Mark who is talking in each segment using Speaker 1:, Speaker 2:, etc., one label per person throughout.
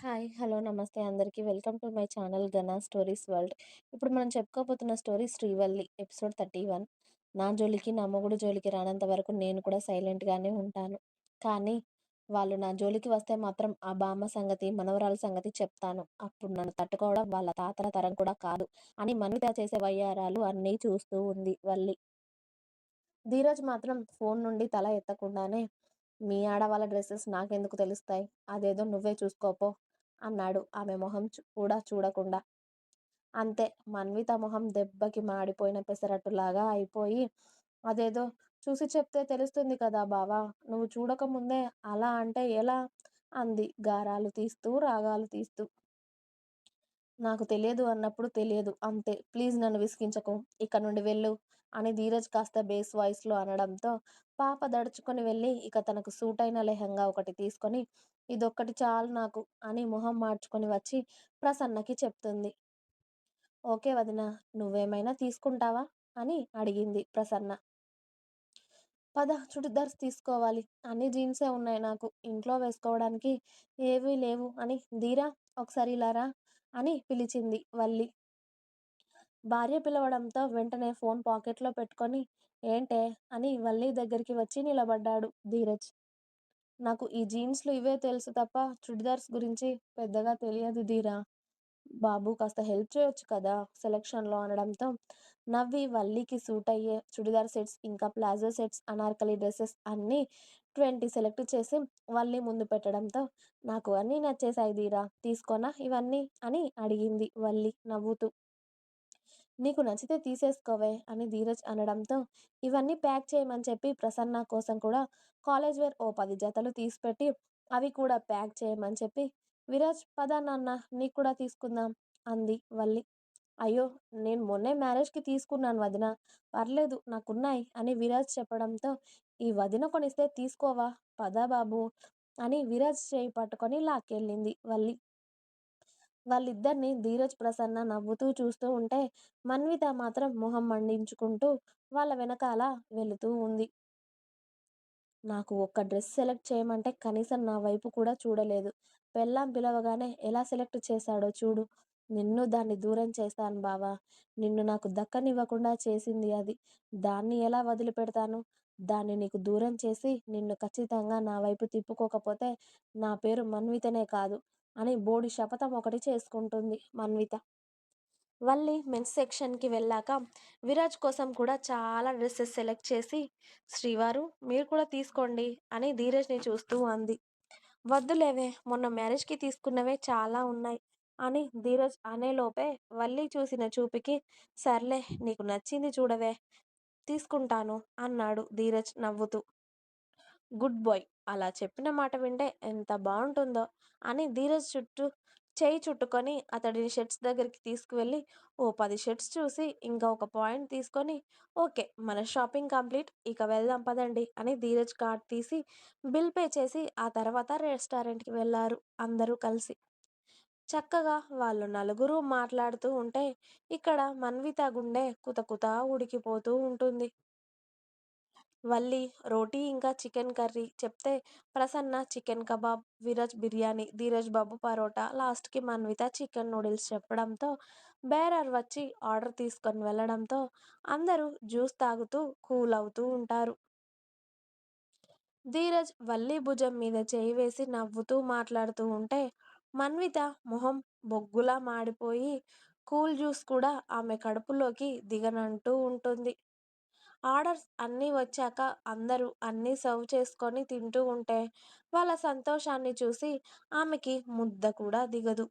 Speaker 1: Hi. Hello. నమస్తే అందరికీ. Welcome to my channel Gana stories world'. ఇప్పుడు మనం చెప్పుకోబోతున్న స్టోరీ 'శ్రీవల్లి' ఎపిసోడ్ 31. నా జోలికి, నా మొగుడు జోలికి రానంత వరకు నేను కూడా సైలెంట్‌గానే ఉంటాను. కానీ వాళ్ళు నా జోలికి వస్తే మాత్రం ఆ బామ్మ సంగతి, మనవరాల సంగతి చెప్తాను. అప్పుడు నన్ను తట్టుకోవడం వాళ్ళ తాతల తరం కూడా కాదు అని మన్విత చేసే వయ్యారాలు అన్నీ చూస్తూ ఉంది వల్లి. ధీరజ్ మాత్రం ఫోన్ నుండి తల ఎత్తకుండానే మీ ఆడవాళ్ళ డ్రెస్సెస్ నాకెందుకు తెలుస్తాయి? అదేదో నువ్వే చూసుకోపో అన్నాడు ఆమె మొహం కూడా చూడకుండా. అంతే మన్విత మొహం దెబ్బకి మాడిపోయిన పెసరట్టులాగా అయిపోయి అదేదో చూసి చెప్తే తెలుస్తుంది కదా బావా! నువ్వు చూడకముందే అలా అంటే ఎలా? అంది గారాలు తీస్తూ, రాగాలు తీస్తూ. నాకు తెలియదు అన్నప్పుడు తెలియదు అంతే. ప్లీజ్ నన్ను విసిగించకు. ఇక్కడ నుండి వెళ్ళు అని ధీరజ్ కాస్త బేస్ వాయిస్‌లో అనడంతో పాప దడుచుకొని వెళ్ళి ఇక తనకు సూట్ అయిన లెహంగా ఒకటి తీసుకొని ఇదొక్కటి చాలు నాకు అని మొహం మార్చుకొని వచ్చి ప్రసన్నకి చెప్తుంది. ఓకే వదినా! నువ్వేమైనా తీసుకుంటావా? అని అడిగింది ప్రసన్న. పద చుడిదార్స్ తీసుకోవాలి. అన్ని జీన్సే ఉన్నాయి నాకు. ఇంట్లో వేసుకోవడానికి ఏవీ లేవు అని ధీరా! ఒకసారి ఇలా రా అని పిలిచింది వల్లి. భార్య పిలవడంతో వెంటనే ఫోన్ పాకెట్లో పెట్టుకొని ఏంటే? అని వల్లి దగ్గరికి వచ్చి నిలబడ్డాడు ధీరజ్. నాకు ఈ జీన్స్‌లు ఇవే తెలుసు తప్ప చుడిదార్స్ గురించి పెద్దగా తెలియదు ధీరా! బాబు కాస్త హెల్ప్ చేయొచ్చు కదా సెలక్షన్‌లో అనడంతో నవ్వి వల్లికి అయ్యే చుడిదార్ సెట్స్, ఇంకా ప్లాజో సెట్స్, అనార్కలి డ్రెస్సెస్ అన్నీ ట్వంటీ సెలెక్ట్ చేసి వల్లి ముందు పెట్టడంతో నాకు అన్నీ నచ్చేసాయి దీరా తీసుకోనా ఇవన్నీ? అని అడిగింది వల్లి నవ్వుతూ. నీకు నచ్చితే తీసేసుకోవే అని ధీరజ్ అనడంతో ఇవన్నీ ప్యాక్ చేయమని చెప్పి ప్రసన్న కోసం కూడా కాలేజ్ వేర్ ఓ పది జతలు తీసిపెట్టి అవి కూడా ప్యాక్ చేయమని చెప్పి విరాజ్ పద నాన్న నీకు కూడా తీసుకుందాం అంది వల్లి. అయ్యో! నేను మొన్నే మ్యారేజ్‌కి తీసుకున్నాను వదిన పర్లేదు నాకున్నాయి అని విరాజ్ చెప్పడంతో ఈ వదిన కొనిస్తే తీసుకోవా? పదా బాబు అని విరాజ్ చేయి పట్టుకొని లాక్కెళ్ళింది వల్లి. వాళ్ళిద్దరిని ధీరజ్, ప్రసన్న నవ్వుతూ చూస్తూ ఉంటే మన్విత మాత్రం మొహం మండించుకుంటూ వాళ్ళ వెనకాల వెళుతూ ఉంది. నాకు ఒక్క డ్రెస్ సెలెక్ట్ చేయమంటే కనీసం నా వైపు కూడా చూడలేదు. పెళ్ళాం పిలవగానే ఎలా సెలెక్ట్ చేశాడో చూడు. నిన్ను దాన్ని దూరం చేస్తాను బావా! నిన్ను నాకు దక్కనివ్వకుండా చేసింది అది. దాన్ని ఎలా వదిలిపెడతాను? దాన్ని నీకు దూరం చేసి నిన్ను ఖచ్చితంగా నా వైపు తిప్పుకోకపోతే నా పేరు మన్వితనే కాదు అని బోడి శపథం ఒకటి చేసుకుంటుంది మన్విత. వల్లి మెన్స్ సెక్షన్‌కి వెళ్ళాక విరాజ్ కోసం కూడా చాలా డ్రెస్సెస్ సెలెక్ట్ చేసి శ్రీవారు మీరు కూడా తీసుకోండి అని ధీరజ్‌ని చూస్తూ అంది. వద్దులేవే మొన్న మ్యారేజ్‌కి తీసుకున్నవే చాలా ఉన్నాయి అని ధీరజ్ అనేలోపే వల్లి చూసిన చూపుకి సర్లే నీకు నచ్చింది చూడవే తీసుకుంటాను అన్నాడు ధీరజ్ నవ్వుతూ. గుడ్ బాయ్ అలా చెప్పిన మాట వింటే ఎంత బాగుంటుందో అని ధీరజ్ చుట్టూ చేయి చుట్టుకొని అతడిని షర్ట్స్ దగ్గరికి తీసుకువెళ్ళి ఓ పది షర్ట్స్ చూసి ఇంకా ఒక పాయింట్ తీసుకొని ఓకే మన షాపింగ్ కంప్లీట్ ఇక వెళ్దాం పదండి అని ధీరజ్ కార్డ్ తీసి బిల్ పే చేసి ఆ తర్వాత రెస్టారెంట్‌కి వెళ్ళారు అందరూ కలిసి. చక్కగా వాళ్ళు నలుగురు మాట్లాడుతూ ఉంటే ఇక్కడ మన్విత గుండె కుతకుతా ఉడికిపోతూ ఉంటుంది. వల్లి రోటీ ఇంకా చికెన్ కర్రీ చెప్తే ప్రసన్న చికెన్ కబాబ్, విరాజ్ బిర్యానీ, ధీరజ్ బాబు పరోటా, లాస్ట్‌కి మన్విత చికెన్ నూడిల్స్ చెప్పడంతో బేరర్ వచ్చి ఆర్డర్ తీసుకొని వెళ్ళడంతో అందరూ జ్యూస్ తాగుతూ కూల్ అవుతూ ఉంటారు. ధీరజ్ వల్లి భుజం మీద చేయి వేసి నవ్వుతూ మాట్లాడుతూ ఉంటే మన్విత మొహం బొగ్గులా మాడిపోయి కూల్ జ్యూస్ కూడా ఆమె కడుపులోకి దిగనంటూ ఉంటుంది. ఆర్డర్స్ అన్నీ వచ్చాక అందరూ అన్నీ సర్వ్ చేసుకొని తింటూ ఉంటే వాళ్ళ సంతోషాన్ని చూసి ఆమెకి ముద్ద కూడా దిగదు.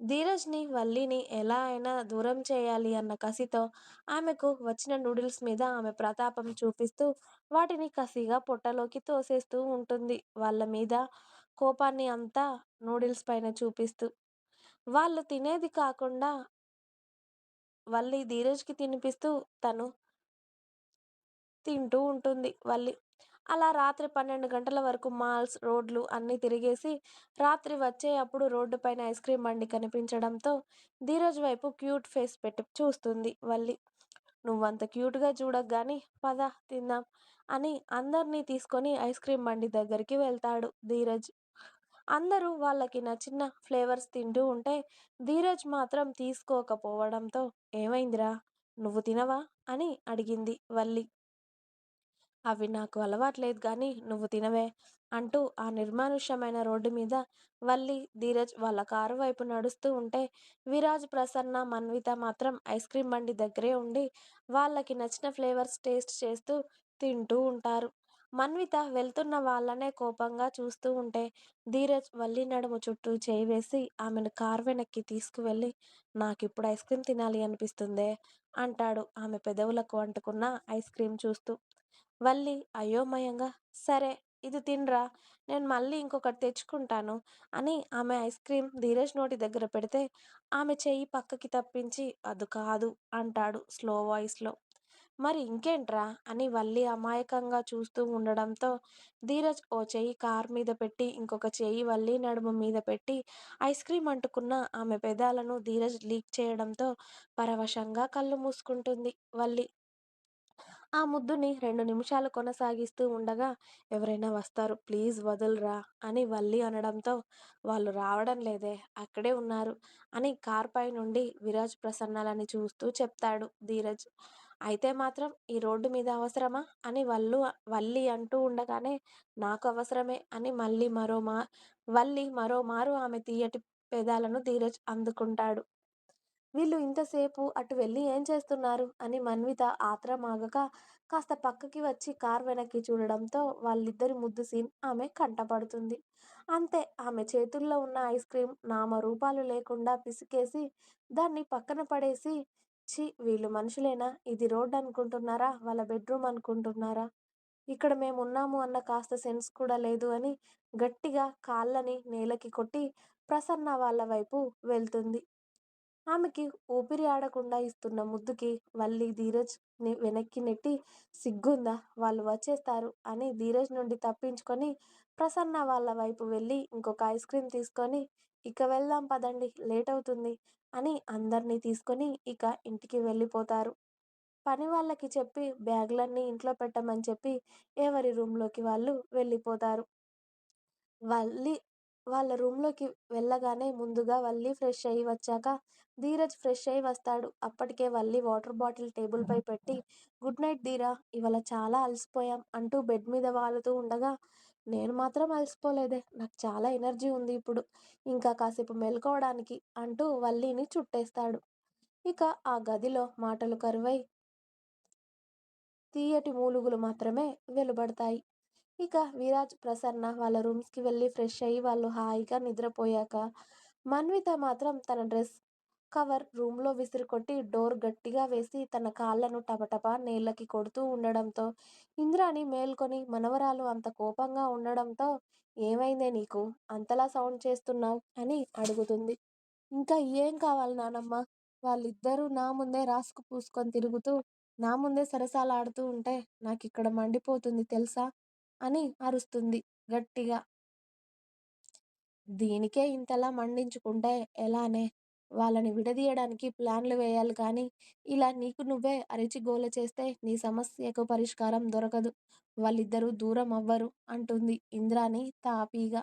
Speaker 1: ధీరజ్‌ని, వల్లిని ఎలా అయినా దూరం చేయాలి అన్న కసితో ఆమెకు వచ్చిన నూడిల్స్ మీద ఆమె ప్రతాపం చూపిస్తూ వాటిని కసిగా పొట్టలోకి తోసేస్తూ ఉంటుంది వాళ్ళ మీద కోపాన్ని అంతా నూడిల్స్ పైన చూపిస్తూ. వాళ్ళు తినేది కాకుండా వల్లి ధీరజ్‌కి తినిపిస్తూ తను తింటూ ఉంటుంది వల్లి. అలా రాత్రి పన్నెండు గంటల వరకు మాల్స్, రోడ్లు అన్నీ తిరిగేసి రాత్రి వచ్చేయప్పుడు రోడ్డుపైన ఐస్‌క్రీమ్ బండి కనిపించడంతో ధీరజ్ వైపు క్యూట్ ఫేస్ పెట్టి చూస్తుంది వల్లి. నువ్వంత క్యూట్‌గా చూడకు గానీ పద తిందాం అని అందరినీ తీసుకొని ఐస్ క్రీమ్ బండి దగ్గరికి వెళ్తాడు ధీరజ్. అందరూ వాళ్ళకి నచ్చిన ఫ్లేవర్స్ తింటూ ఉంటే ధీరజ్ మాత్రం తీసుకోకపోవడంతో ఏమైందిరా నువ్వు తినవా అని అడిగింది వల్లి అవి నాకు అలవాట్లేదు కానీ నువ్వు తినవే అంటూ ఆ నిర్మానుష్యమైన రోడ్డు మీద వల్లి ధీరజ్ వాళ్ళ కారు వైపు నడుస్తూ ఉంటే విరాజ్ ప్రసన్న మన్విత మాత్రం ఐస్ క్రీమ్ బండి దగ్గరే ఉండి వాళ్ళకి నచ్చిన ఫ్లేవర్స్ టేస్ట్ చేస్తూ తింటూ ఉంటారు. మన్విత వెళ్తున్న వాళ్ళనే కోపంగా చూస్తూ ఉంటే ధీరజ్ వల్లి నడుము చుట్టూ చేయి వేసి ఆమెను కార్ వెనక్కి తీసుకువెళ్ళి నాకు ఇప్పుడు ఐస్ క్రీమ్ తినాలి అనిపిస్తుందే అంటాడు ఆమె పెదవులకు అంటుకున్న ఐస్ క్రీమ్ చూస్తూ. వల్లి అయోమయంగా సరే ఇది తినరా నేను మళ్ళీ ఇంకొకటి తెచ్చుకుంటాను అని ఆమె ఐస్ క్రీమ్ ధీరజ్ నోటి దగ్గర పెడితే ఆమె చెయ్యి పక్కకి తప్పించి అది కాదు అంటాడు స్లో వాయిస్లో. మరి ఇంకేంట్రా? అని వల్లి అమాయకంగా చూస్తూ ఉండడంతో ధీరజ్ ఓ చెయ్యి కార్ మీద పెట్టి ఇంకొక చెయ్యి వల్లి నడుము మీద పెట్టి ఐస్ క్రీమ్ అంటుకున్న ఆమె పెదాలను ధీరజ్ లీక్ చేయడంతో పరవశంగా కళ్ళు మూసుకుంటుంది వల్లి. ఆ ముద్దుని రెండు నిమిషాలు కొనసాగిస్తూ ఉండగా ఎవరైనా వస్తారు ప్లీజ్ వదులురా అని వల్లి అనడంతో వాళ్ళు రావడం లేదే అక్కడే ఉన్నారు అని కార్ పై నుండి విరాజ్ ప్రసన్నలని చూస్తూ చెప్తాడు ధీరజ్. అయితే మాత్రం ఈ రోడ్డు మీద అవసరమా? అని వల్లు వల్లి అంటూ ఉండగానే నాకు అవసరమే అని మళ్ళీ మరో మా వల్లి మరోమారు ఆమె తీయటి పెదాలను ధీరజ్ అందుకుంటాడు. వీళ్ళు ఇంతసేపు అటు వెళ్ళి ఏం చేస్తున్నారు? అని మన్విత ఆత్రమాగక కాస్త పక్కకి వచ్చి కార్ వెనక్కి చూడడంతో వాళ్ళిద్దరి ముద్దు సీన్ ఆమె కంటపడుతుంది. అంతే ఆమె చేతుల్లో ఉన్న ఐస్ క్రీం నామరూపాలు లేకుండా పిసికేసి దాన్ని పక్కన పడేసి చి వీళ్ళు మనుషులేనా? ఇది రోడ్ అనుకుంటున్నారా? వాళ్ళ బెడ్రూమ్ అనుకుంటున్నారా? ఇక్కడ మేము ఉన్నాము అన్న కాస్త సెన్స్ కూడా లేదు అని గట్టిగా కాళ్ళని నేలకి కొట్టి ప్రసన్న వాళ్ళ వైపు వెళ్తుంది. ఆమెకి ఊపిరి ఆడకుండా ఇస్తున్న ముద్దుకి వల్లి ధీరజ్ వెనక్కి నెట్టి సిగ్గుందా? వాళ్ళు వచ్చేస్తారు అని ధీరజ్ నుండి తప్పించుకొని ప్రసన్న వాళ్ళ వైపు వెళ్ళి ఇంకొక ఐస్ క్రీమ్ తీసుకొని ఇక వెళ్దాం పదండి లేట్ అవుతుంది అని అందరినీ తీసుకొని ఇక ఇంటికి వెళ్ళిపోతారు. పని వాళ్ళకి చెప్పి బ్యాగ్లన్నీ ఇంట్లో పెట్టమని చెప్పి ఎవరి రూమ్లోకి వాళ్ళు వెళ్ళిపోతారు. వల్లి వాళ్ళ రూమ్లోకి వెళ్ళగానే ముందుగా వల్లి ఫ్రెష్ అయ్యి వచ్చాక ధీరజ్ ఫ్రెష్ అయ్యి వస్తాడు. అప్పటికే వల్లి వాటర్ బాటిల్ టేబుల్పై పెట్టి గుడ్ నైట్ ధీరా ఇవాళ చాలా అలసిపోయాం అంటూ బెడ్ మీద వాలుతూ ఉండగా నేను మాత్రం అలసిపోలేదే నాకు చాలా ఎనర్జీ ఉంది ఇప్పుడు ఇంకా కాసేపు మెలుకోవడానికి అంటూ వల్లిని చుట్టేస్తాడు. ఇక ఆ గదిలో మాటలు కరువై తీయటి మూలుగులు మాత్రమే వెలువడతాయి. ఇక విరాజ్ ప్రసన్న వాళ్ళ రూమ్స్కి వెళ్ళి ఫ్రెష్ అయ్యి వాళ్ళు హాయిగా నిద్రపోయాక మన్విత మాత్రం తన డ్రెస్ కవర్ రూమ్లో విసిరికొట్టి డోర్ గట్టిగా వేసి తన కాళ్ళను టపటపా నేలకి కొడుతూ ఉండడంతో ఇంద్రాణి మేల్కొని మనవరాలు అంత కోపంగా ఉండడంతో ఏమైందే నీకు? అంతలా సౌండ్ చేస్తున్నావు? అని అడుగుతుంది. ఇంకా ఏం కావాలి నానమ్మ? వాళ్ళిద్దరూ నా ముందే రాసుకు పూసుకొని తిరుగుతూ నా ముందే సరసాలాడుతూ ఉంటే నాకు ఇక్కడ మండిపోతుంది తెలుసా? అని అరుస్తుంది గట్టిగా. దీనికే ఇంతలా మండించుకుంటే ఎలానే? వాళ్ళని విడదీయడానికి ప్లాన్లు వేయాలి కానీ ఇలా నీకు నువ్వే అరిచి గోల చేస్తే నీ సమస్యకు పరిష్కారం దొరకదు. వాళ్ళిద్దరూ దూరం అవ్వరు అంటుంది ఇంద్రాని తాపీగా.